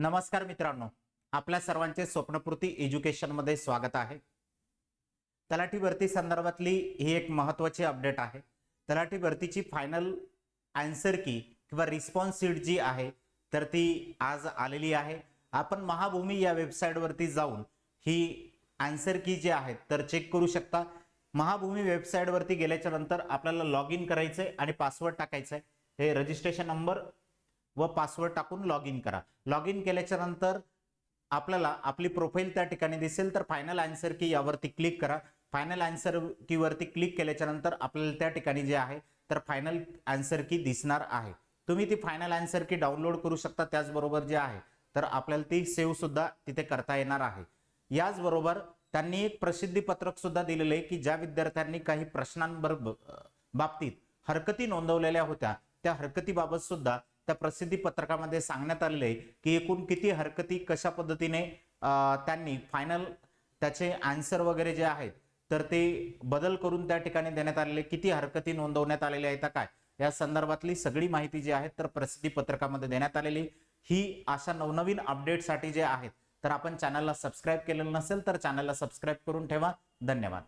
नमस्कार मित्रांनो आपल्या सर्वांचे स्वप्नपूर्ती एज्युकेशनमध्ये स्वागत आहे. तलाठी भरती संदर्भातली ही एक महत्त्वाची अपडेट आहे. तलाठी भरतीची फायनल आन्सर की किंवा रिस्पॉन्स सीट जी आहे तर ती आज आलेली आहे. आपण महाभूमी या वेबसाईटवरती जाऊन ही आन्सर की जी आहे तर चेक करू शकता. महाभूमी वेबसाईटवरती गेल्याच्यानंतर आपल्याला लॉग इन करायचं आहे आणि पासवर्ड टाकायचं आहे हे रजिस्ट्रेशन नंबर व पासवर्ड टाकून लॉग इन करा. लॉग इन केल्याच्यानंतर आपल्याला आपली प्रोफाईल त्या ठिकाणी दिसेल तर फायनल आन्सर की यावरती क्लिक करा. फायनल आन्सर की वरती क्लिक केल्याच्यानंतर आपल्याला त्या ठिकाणी जे आहे तर फायनल आन्सर की दिसणार आहे. तुम्ही ती फायनल आन्सर की डाउनलोड करू शकता त्याचबरोबर जे आहे तर आपल्याला ती सेव्ह सुद्धा तिथे करता येणार आहे. याचबरोबर त्यांनी एक प्रसिद्धी पत्रक सुद्धा दिलेलं आहे की ज्या विद्यार्थ्यांनी काही प्रश्नांबर बाबतीत हरकती नोंदवलेल्या होत्या त्या हरकतीबाबत सुद्धा त्या प्रसिद्धी पत्रकामध्ये सांगण्यात आलेलं आहे की एकूण किती हरकती कशा पद्धतीने त्यांनी फायनल त्याचे आन्सर वगैरे जे आहेत तर ते बदल करून त्या ठिकाणी देण्यात आलेले किती हरकती नोंदवण्यात आलेल्या आहेत काय? या संदर्भातली सगळी माहिती जी आहे तर प्रसिद्धी पत्रकामध्ये देण्यात आलेली. ही अशा नवनवीन अपडेटसाठी जे आहेत तर आपण चॅनलला सबस्क्राईब केलेलं नसेल तर चॅनलला सबस्क्राईब करून ठेवा. धन्यवाद.